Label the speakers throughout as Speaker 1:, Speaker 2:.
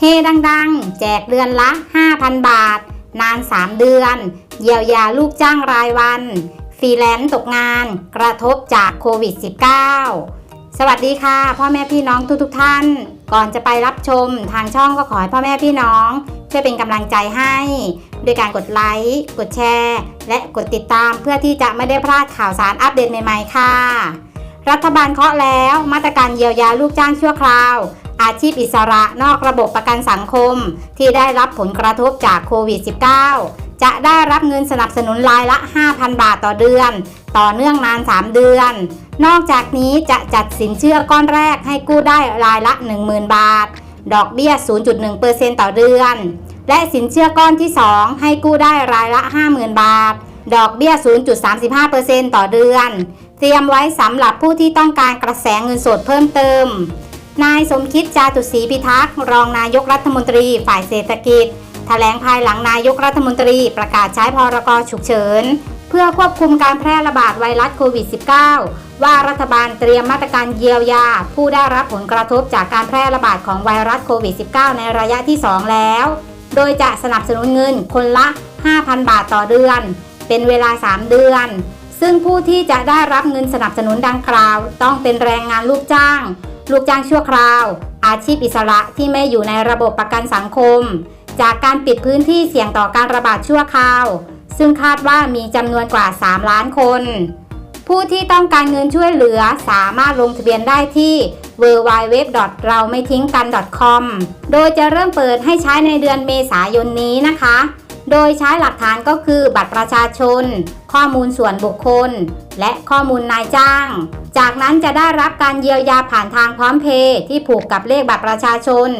Speaker 1: เฮดังๆ แจกเดือนละ 5,000 บาท นาน 3 เดือน เยียวยาลูกจ้างรายวัน ฟรีแลนซ์ตกงาน กระทบจากโควิด -19 สวัสดีค่ะ พ่อแม่พี่น้องทุกๆทท่าน ก่อนจะไปรับชมทางช่องก็ขอให้พ่อแม่พี่น้องช่วยเป็นกำลังใจให้ด้วยการกดไลค์ กดแชร์ และกดติดตามเพื่อที่จะไม่ได้พลาดข่าวสารอัปเดตใหม่ๆค่ะ รัฐบาลเคาะแล้วมาตรการเยียวยาลูกจ้างชั่วคราว อาชีพอิสระนอกระบบประกันสังคม ที่ได้รับผลกระทบจากโควิด -19 จะได้รับเงินสนับสนุนรายละ 5,000 บาทต่อเดือน ต่อเนื่องนาน 3 เดือน นอกจากนี้จะจัดสินเชื่อก้อนแรกให้กู้ได้รายละ 10,000 บาท ดอกเบี้ย 0.1%ต่อเดือน และสินเชื่อก้อนที่ 2 ให้กู้ได้รายละ 50,000 บาท ดอกเบี้ย 0.35%ต่อเดือน เตรียมไว้สำหรับผู้ที่ต้องการกระแสเงินสดเพิ่มเติม นายสมคิดจาตุศรีพิทักษ์รองนายกรัฐมนตรีฝ่ายเศรษฐกิจแถลงภายหลังนายกรัฐมนตรีประกาศใช้พรกฉุกเฉิน เพื่อควบคุมการแพร่ระบาดไวรัสโควิด -19 ว่ารัฐบาลเตรียมมาตรการเยียวยา ผู้ได้รับผลกระทบจากการแพร่ระบาดของไวรัสโควิด -19 ในระยะที่ 2 แล้ว โดยจะสนับสนุนเงินคนละ 5,000 บาทต่อเดือน เป็นเวลา 3 เดือน ซึ่งผู้ที่จะได้รับเงินสนับสนุนดังกล่าว ต้องเป็นแรงงานลูกจ้าง ลูกจ้างชั่วคราว อาชีพอิสระที่ไม่อยู่ในระบบประกันสังคม จากการปิดพื้นที่เสี่ยงต่อการระบาดชั่วคราว ซึ่งคาดว่ามีจำนวนกว่า 3 ล้านคน ผู้ที่ต้องการเงินช่วยเหลือสามารถลงทะเบียนได้ที่ w w w เราไม่ทิ้งกัน .com โดยจะเริ่มเปิดให้ใช้ในเดือนเมษายนนี้นะคะ โดยใช้หลักฐานก็คือบัตรประชาชน ข้อมูลส่วนบุคคล และข้อมูลนายจ้าง จากนั้นจะได้รับการเยียวยาผ่านทางพร้อมเพย์ที่ผูกกับเลขบัตรประชาชน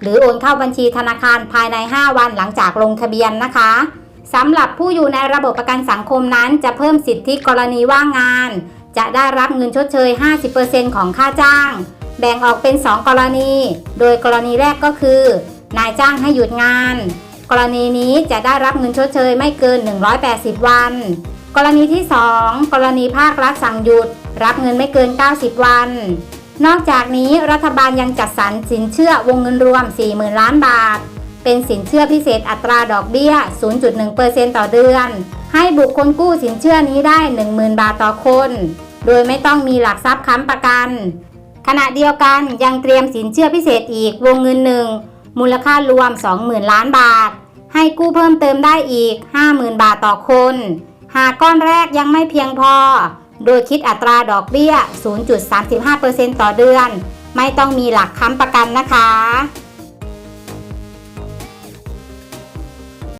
Speaker 1: หรือโอนเข้าบัญชีธนาคารภายใน 5 วันหลังจากลงทะเบียนนะคะสำหรับผู้อยู่ในระบบประกันสังคมนั้นจะเพิ่มสิทธิกรณีว่างงาน จะได้รับเงินชดเชย 50%ของค่าจ้าง แบ่งออกเป็น 2 กรณี โดยกรณีแรกก็คือ นายจ้างให้หยุดงาน กรณีนี้จะได้รับเงินชดเชยไม่เกิน 180 วัน กรณีที่ 2 กรณีภาครัฐสั่งหยุด รับเงินไม่เกิน 90 วัน นอกจากนี้รัฐบาลยังจัดสรรสินเชื่อวงเงินรวม 40,000 ล้านบาท เป็นสินเชื่อพิเศษอัตราดอกเบี้ย 0.1%ต่อเดือน ให้บุคคลกู้สินเชื่อนี้ได้ 10,000 บาทต่อคน โดยไม่ต้องมีหลักทรัพย์ค้ำประกัน ขณะเดียวกันยังเตรียมสินเชื่อพิเศษอีกวงเงินหนึ่งมูลค่ารวม 20,000 ล้านบาท ให้กู้เพิ่มเติมได้อีก 50,000 บาทต่อคน หากก้อนแรกยังไม่เพียงพอ โดยคิดอัตราดอกเบี้ย 0.35%ต่อเดือน ไม่ต้องมีหลักค้ำประกันนะคะ